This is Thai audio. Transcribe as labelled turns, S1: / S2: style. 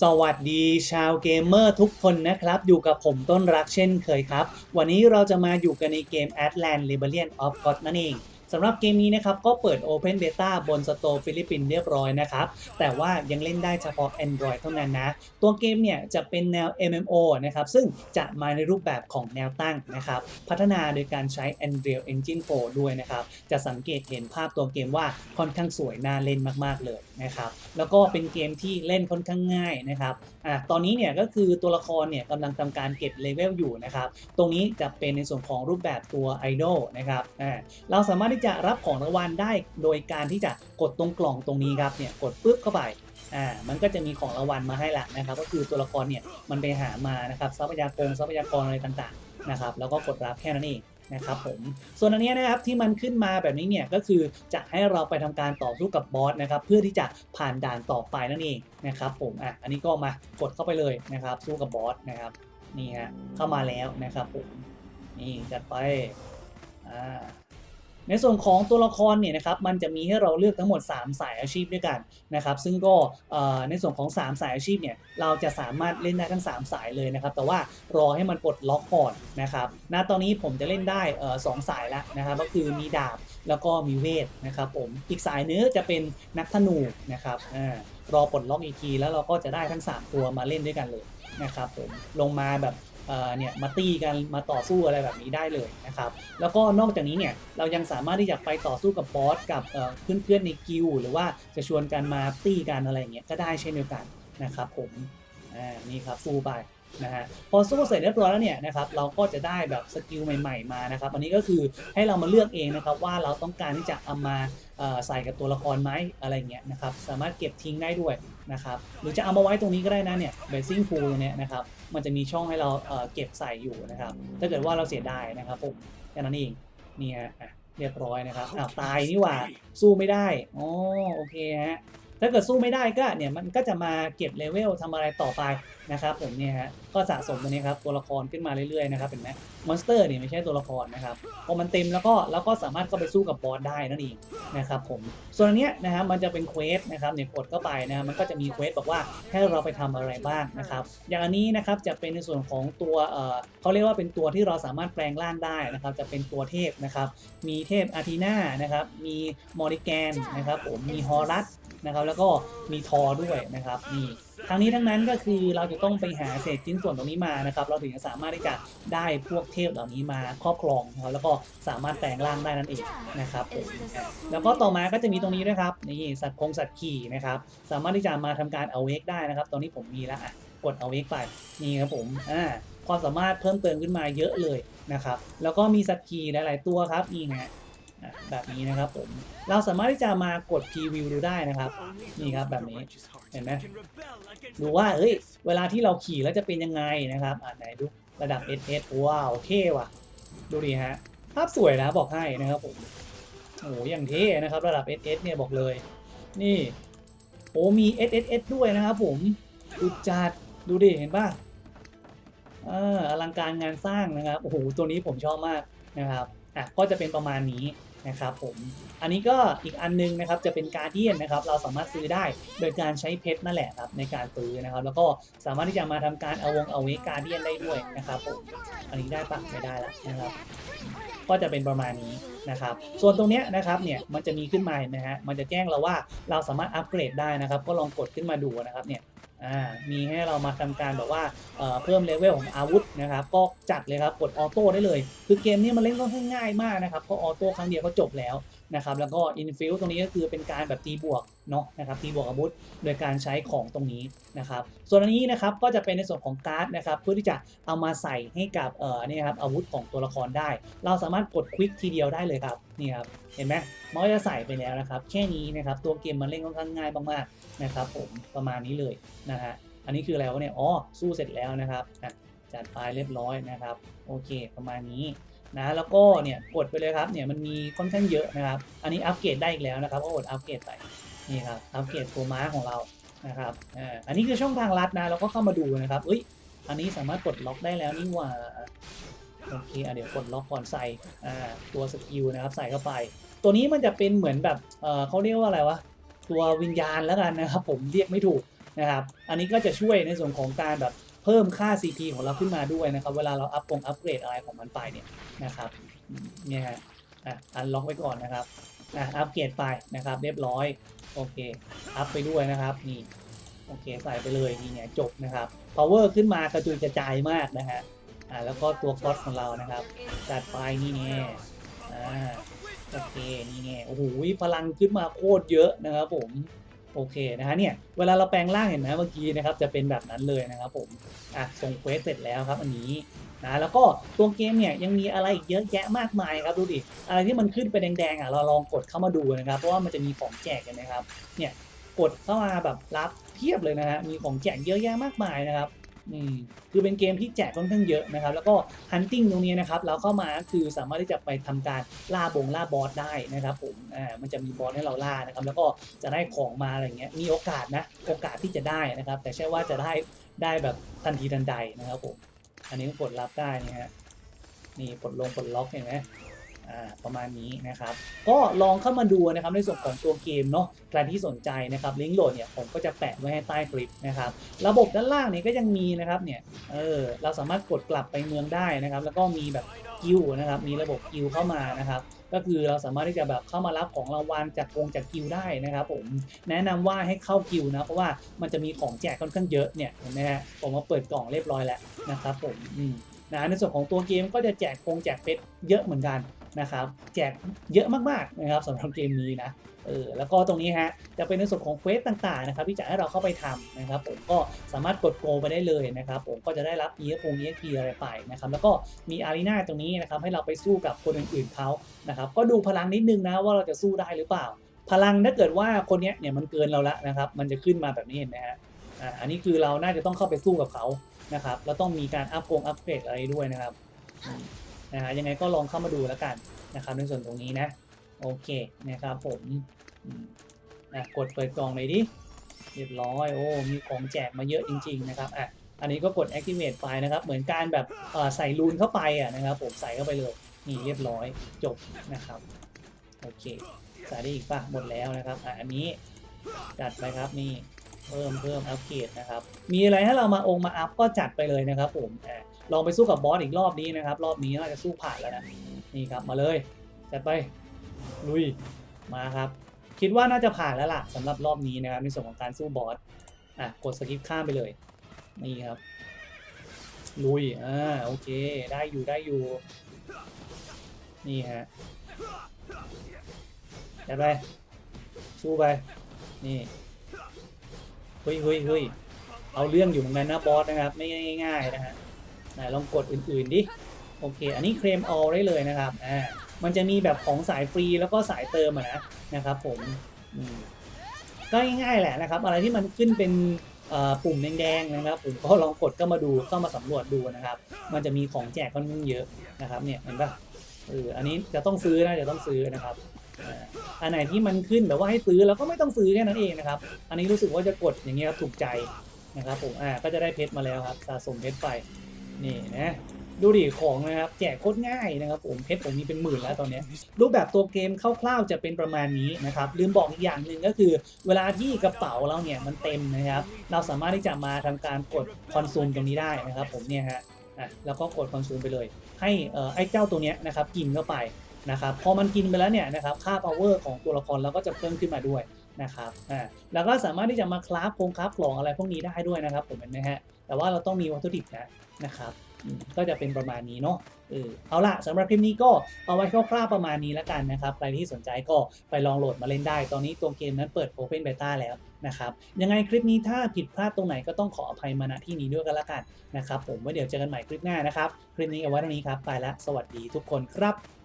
S1: สวัสดีชาวเกมเมอร์ทุกคนนะครับ อยู่กับผมต้นรักเช่นเคยครับ วันนี้เราจะมาอยู่กันในเกม Atlant Rebellion of God นั่นเอง สำหรับเกมนี้นะครับก็เปิด Open Beta บน Store ฟิลิปปินส์เรียบร้อยนะครับ แต่ว่ายังเล่นได้เฉพาะ Android เท่านั้นนะ ตัวเกมเนี่ยจะเป็นแนว MMO นะครับ ซึ่งจะมาในรูปแบบของแนวตั้งนะครับ พัฒนาโดยการใช้ Unreal Engine 4 ด้วยนะครับ จะสังเกตเห็นภาพตัวเกมว่าค่อนข้างสวยน่าเล่นมากๆเลยนะครับ แล้วก็เป็นเกมที่เล่นค่อนข้างง่ายนะครับ อะตอนนี้เนี่ยก็คือตัวละครเนี่ยกำลังทำการเก็บเลเวลอยู่นะครับ ตรงนี้จะเป็นในส่วนของรูปแบบตัวไอดอลนะครับอ่าเราสามารถที่จะรับของรางวัลได้โดยการที่จะกดตรงกล่องตรงนี้ครับเนี่ยกดปึ๊บเข้าไปอ่ามันก็จะมีของรางวัลมาให้ละนะครับ ก็คือตัวละครเนี่ยมันไปหามานะครับทรัพยากรทรัพยากรอะไรต่างๆนะครับแล้วก็กดรับแค่นั้นเอง นะครับผมส่วนอันนี้นะครับที่มันขึ้นมาแบบนี้เนี่ยก็คือจะให้เราไปทำการต่อสู้กับบอสนะครับเพื่อที่จะผ่านด่านต่อไปนั่นเองนะครับผมอะอันนี้ก็มากดเข้าไปเลยนะครับสู้กับบอสนะครับนี่ฮะเข้ามาแล้วนะครับผมนี่จัดไปอ่า ในส่วนของตัวละครเนี่ยนะครับมันจะมีให้เราเลือกทั้งหมด 3 สายอาชีพด้วยกันนะครับซึ่งก็ในส่วนของ 3 สายอาชีพเนี่ยเราจะสามารถเล่นได้ทั้ง 3 สายเลยนะครับแต่ว่ารอให้มันปลดล็อกก่อนนะครับณตอนนี้ผมจะเล่นได้สองสายแล้วนะครับก็คือมีดาบแล้วก็มีเวทนะครับผมอีกสายเนื้อจะเป็นนักธนูนะครับอรอปลดล็อกอีกทีแล้วเราก็จะได้ทั้ง 3 ตัวมาเล่นด้วยกันเลยนะครับผมลงมาแบบ เนี่ยมาตีกันมาต่อสู้อะไรแบบนี้ได้เลยนะครับแล้วก็นอกจากนี้เนี่ยเรายังสามารถที่จะไปต่อสู้กับบอสกับเพื่อนๆในกิลหรือว่าจะชวนกันมาตีกันอะไรอย่างเงี้ยก็ได้เช่นเดียวกันนะครับผมอ่านี่ครับสู้ไป นะฮะพอสู้เสร็จเรียบร้อยแล้วเนี่ยนะครับเราก็จะได้แบบสกิลใหม่ ๆมานะครับอันนี้ก็คือให้เรามาเลือกเองนะครับว่าเราต้องการที่จะเอามาใส่กับตัวละครไหมอะไรเงี้ยนะครับสามารถเก็บทิ้งได้ด้วยนะครับหรือจะเอามาไว้ตรงนี้ก็ได้นะเนี่ยเบสซิ่งฟูลเนี่ยนะครับมันจะมีช่องให้เราเก็บใส่อยู่นะครับถ้าเกิดว่าเราเสียดายนะครับผมแค่นั้นเองนี่ฮะอะเรียบร้อยนะครับอ้าวตายนี่หว่าสู้ไม่ได้อ๋อโอเคฮะถ้าเกิดสู้ไม่ได้ก็เนี่ยมันก็จะมาเก็บเลเวลทำอะไรต่อไป นะครับผมเนี่ยฮะก็สะสมตัวนี้ครับตัวละครขึ้นมาเรื่อยๆนะครับเห็นไหมมอนสเตอร์เนี่ยไม่ใช่ตัวละครนะครับพอมันเต็มแล้วก็แล้วก็สามารถเข้าไปสู้กับบอสได้นั่นเองนะครับผมส่วนอันเนี้ยนะครับมันจะเป็นเควสนะครับเนี่ยกดเข้าไปนะมันก็จะมีเควสบอกว่าให้เราไปทำอะไรบ้างนะครับอย่างอันนี้นะครับจะเป็นในส่วนของตัวเอ่อเขาเรียกว่าเป็นตัวที่เราสามารถแปลงร่างได้นะครับจะเป็นตัวเทพนะครับมีเทพอาทีนานะครับมีมอริแกนนะครับผมมีฮอรัสนะครับแล้วก็มีทอด้วยนะครับนี่ ทั้งนี้ทั้งนั้นก็คือเราจะต้องไปหาเศษชิ้นส่วนตรงนี้มานะครับ เราถึงจะสามารถที่จะได้พวกเทพเหล่านี้มาครอบครองนะครับแล้วก็สามารถแปลงร่างได้นั่นเองนะครับผมแล้วก็ต่อมาก็จะมีตรงนี้ด้วยครับนี่สัตว์คงสัตว์ขี่นะครับ สามารถที่จะมาทำการเอาเวกได้นะครับ ตอนนี้ผมมีแล้วอะกดเอาเวกไปนี่ครับผมอ่าความสามารถเพิ่มเติมขึ้นมาเยอะเลยนะครับ แล้วก็มีสัตว์ขี่หลาย ๆ ตัวครับนี่นะ อะแบบนี้นะครับผมเราสามารถที่จะมากดพรีวิวดูได้นะครับ นี่ครับแบบนี้เห็นไหมดูว่าเฮ้ยเวลาที่เราขี่แล้วจะเป็นยังไงนะครับอ่าไหนดูระดับ SS ว้าวเท่ว่ะ ดูดิฮะภาพสวยนะบอกให้นะครับผมโอ้โหอย่างเท่นะครับระดับ SS เนี่ยบอกเลย นี่โอ้มี SSS ด้วยนะครับผมดูจัดดูดิเห็นป่ะอออลังการงานสร้างนะครับโอ้โหตัวนี้ผมชอบมากนะครับอะก็จะเป็นประมาณนี้ นะครับผมอันนี้ก็อีกอันนึงนะครับจะเป็นการเดียนนะครับเราสามารถซื้อได้โดยการใช้เพชรนั่นแหละครับในการซื้อนะครับ แล้วก็สามารถที่จะมาทำการเอาวงเอาเวการเดียนได้ด้วยนะครับผมอันนี้ได้ปะไม่ได้ละนะครับ ก็จะเป็นประมาณนี้นะครับ ส่วนตรงเนี้ยนะครับเนี่ยมันจะมีขึ้นมาเห็นไหมฮะมันจะแจ้งเราว่าเราสามารถอัปเกรดได้นะครับ ก็ลองกดขึ้นมาดูนะครับเนี่ย อ่ามีให้เรามาทำการแบบว่าเเพิ่มเลเวลของอาวุธนะครับก็จัดเลยครับกดออโต้ได้เลย คือเกมนี้มันเล่นค่อนข้างง่ายมากนะครับเพราะออโต้ครั้งเดียวก็จบแล้ว นะครับแล้วก็อินฟิลตรงนี้ก็คือเป็นการแบบตีบวกเนาะนะครับตีบวกอาวุธโดยการใช้ของตรงนี้นะครับส่วนอันนี้นะครับก็จะเป็นในส่วนของการ์ดนะครับเพื่อที่จะเอามาใส่ให้กับเอ่อนี่ครับอาวุธของตัวละครได้ เราสามารถกดควิกทีเดียวได้เลยครับนี่ครับเห็นไหมมันก็จะใส่ไปแล้วนะครับแค่นี้นะครับตัวเกมมันเล่นค่อนข้างง่ายมากๆนะครับผมประมาณนี้เลยนะฮะอันนี้คืออะไรวะเนี่ยอ๋อสู้เสร็จแล้วนะครับอะจัดไปเรียบร้อยนะครับโอเค ประมาณนี้ นะแล้วก็เนี่ยกดไปเลยครับเนี่ยมันมีค่อนข้างเยอะนะครับ อันนี้อัปเกรดได้อีกแล้วนะครับก็กดอัปเกรดไปนี่ครับอัปเกรดตัวม้าของเรานะครับอ่าอันนี้คือช่องทางลัดนะเราก็เข้ามาดูนะครับเอ้ยอันนี้สามารถกดล็อกได้แล้วนี่ว่าโอเคอะเดี๋ยวกดล็อกก่อนใส่อ่าตัวสกิลนะครับใส่เข้าไป ตัวนี้มันจะเป็นเหมือนแบบเออเขาเรียกว่าอะไรวะตัววิญญาณแล้วกันนะครับ ผมเรียกไม่ถูกนะครับ อันนี้ก็จะช่วยในส่วนของการแบบ เพิ่มค่า CP ของเราขึ้นมาด้วยนะครับ เวลาเราอัพกงอัปเกรดอะไรของมันไปเนี่ยนะครับเนี่ยฮะอะอันล็อกไว้ก่อนนะครับอะอัปเกรดไปนะครับ เรียบร้อยโอเคอัพไปด้วยนะครับนี่โอเคใส่ไปเลยนี่ไงจบนะครับ power ขึ้นมากระจุยกระจายมากนะฮะอ่าแล้วก็ตัวคอสของเรานะครับจัดไปนี่แน่อ่าโอเคนี่แน่โอ้โหพลังขึ้นมาโคตรเยอะนะครับผม โอเคนะฮะเนี่ยเวลาเราแปลงร่างเห็นไหมเมื่อกี้นะครับจะเป็นแบบนั้นเลยนะครับผมอะส่งเควสเสร็จแล้วครับอันนี้นะแล้วก็ตัวเกมเนี่ยยังมีอะไรอีกเยอะแยะมากมายครับดูดิอะไรที่มันขึ้นไปแดงๆอะเราลองกดเข้ามาดูนะครับเพราะว่ามันจะมีของแจกกันนะครับเนี่ยกดเข้ามาแบบรับเพียบเลยนะฮะมีของแจกเยอะแยะมากมายนะครับ อืมคือเป็นเกมที่แจกค่อนข้างเยอะนะครับ แล้วก็ฮันติ้งตรงนี้นะครับ เราเข้ามาคือสามารถที่จะไปทำการล่าบงล่าบอสได้นะครับผมอ่ามันจะมีบอสให้เราล่านะครับ แล้วก็จะได้ของมาอะไรเงี้ยมีโอกาสนะ โอกาสที่จะได้นะครับ แต่ใช่ว่าจะได้ได้แบบทันทีทันใดนะครับผมอันนี้ก็กดรับได้นะฮะนี่ปลดลงปลดล็อกเห็นไหม ประมาณนี้นะครับ ก็ลองเข้ามาดูนะครับในส่วนของตัวเกมเนาะใครที่สนใจนะครับลิงก์โหลดเนี่ยผมก็จะแปะไว้ให้ใต้คลิปนะครับระบบด้านล่างเนี่ยก็ยังมีนะครับเนี่ยเออเราสามารถกดกลับไปเมืองได้นะครับ แล้วก็มีแบบกิวนะครับมีระบบกิวเข้ามานะครับก็คือเราสามารถที่จะแบบเข้ามารับของรางวัลจากกงจากกิวได้นะครับ ผมแนะนำว่าให้เข้ากิวนะเพราะว่ามันจะมีของแจกค่อนข้างเยอะเนี่ยเห็นไหมฮะผมมาเปิดกล่องเรียบร้อยแล้วนะครับผมอืมนะในส่วนของตัวเกมก็จะแจกกงแจกเพชรเยอะเหมือนกัน นะครับแจกเยอะมากๆนะครับสำหรับเกมนี้นะเออแล้วก็ตรงนี้ฮะจะเป็นในส่วนของเควสต่างๆนะครับที่จะให้เราเข้าไปทำนะครับผมก็สามารถกดโกไปได้เลยนะครับผมก็จะได้รับ e f o EXP อะไรไปนะครับแล้วก็มีอารีนาตรงนี้นะครับให้เราไปสู้กับคนอื่นๆเขานะครับก็ดูพลังนิดนึงนะว่าเราจะสู้ได้หรือเปล่า พลังถ้าเกิดว่าคนนี้เนี่ยมันเกินเราละนะครับมันจะขึ้นมาแบบนี้เห็นไหมฮะอ่าอันนี้คือเราน่าจะต้องเข้าไปสู้กับเขานะครับแล้วต้องมีการอัพโกงอัพเกรดอะไรด้วยนะครับ นะฮะยังไงก็ลองเข้ามาดูแล้วกันนะครับในส่วนตรงนี้นะ โอเคนะครับผมนะกดเปิดกล่องเลยดิเรียบร้อยโอ้มีของแจกมาเยอะจริง ๆ นะครับอะอันนี้ก็กด activate ไปนะครับ เหมือนการแบบใส่รูนเข้าไปอะนะครับ ผมใส่เข้าไปเลยนี่เรียบร้อยจบนะครับโอเคใส่ได้อีกป่ะหมดแล้วนะครับอะอันนี้จัดไปครับนี่เพิ่มเพิ่มอัปเกรดนะครับ มีอะไรให้เรามาองค์มาอัพก็จัดไปเลยนะครับผมอะ ลองไปสู้กับบอสอีกรอบนี้นะครับ รอบนี้น่าจะสู้ผ่านแล้วนะนี่ครับมาเลยจัดไปลุยมาครับ คิดว่าน่าจะผ่านแล้วล่ะสำหรับรอบนี้นะครับในส่วนของการสู้บอสอะกดสกิปข้ามไปเลยนี่ครับลุยอ่าโอเคได้อยู่ได้อยู่นี่ฮะจัดไปสู้ไปนี่เฮ้ยเฮ้ยเฮ้ยเอาเรื่องอยู่เหมือนกันนะบอสนะครับ ไม่ง่ายๆนะฮะ ไหนลองกดอื่นๆดิโอเค อันนี้เคลมออลได้เลยนะครับอ่ามันจะมีแบบของสายฟรีแล้วก็สายเติมอะนะนะครับผมก็ง่ายๆแหละนะครับ อะไรที่มันขึ้นเป็นปุ่มแดงๆนะครับผมก็ลองกดเข้ามาดูเข้ามาสำรวจดูนะครับ มันจะมีของแจกค่อนข้างเยอะนะครับเนี่ยเห็นปะเอออันนี้จะต้องซื้อนะจะต้องซื้อนะครับอ่าอันไหนที่มันขึ้นแบบว่าให้ซื้อเราก็ไม่ต้องซื้อแค่นั้นเองนะครับ อันนี้รู้สึกว่าจะกดอย่างเงี้ยครับถูกใจนะครับผมอ่าก็จะได้เพชรมาแล้วครับสะสมเพชรไป นี่นะดูดิของนะครับแจกโคตรง่ายนะครับผมเพชรผมมีเป็นหมื่นแล้วตอนนี้รูปแบบตัวเกมคร่าวๆจะเป็นประมาณนี้นะครับลืมบอกอีกอย่างหนึ่งก็คือ เวลาที่กระเป๋าเราเนี่ยมันเต็มนะครับ เราสามารถที่จะมาทำการกดคอนซูมตรงนี้ได้นะครับ ผมเนี่ยฮะอะแล้วก็กดคอนซูมไปเลย ให้ไอ้เจ้าตัวเนี้ยนะครับกินเข้าไปนะครับพอมันกินไปแล้วเนี่ยนะครับค่า power ของตัวละครเราก็จะเพิ่มขึ้นมาด้วย นะครับอ่าแล้วก็สามารถที่จะมาคราฟโครงคราฟกล่องอะไรพวกนี้ได้ด้วยนะครับผมเห็นไหมฮะแต่ว่าเราต้องมีวัตถุดิบนะนะครับอืมก็จะเป็นประมาณนี้เนาะเออเอาละสำหรับคลิปนี้ก็เอาไว้คร่าวๆประมาณนี้แล้วกันนะครับใครที่สนใจก็ไปลองโหลดมาเล่นได้ ตอนนี้ตัวเกมนั้นเปิด Open Beta แล้วนะครับยังไงคลิปนี้ถ้าผิดพลาดตรงไหนก็ต้องขออภัยมาณที่นี้ด้วยกันละกันนะครับผมไว้เดี๋ยวเจอกันใหม่คลิปหน้านะครับ คลิปนี้เอาไว้เท่านี้ครับไปละสวัสดีทุกคนครับ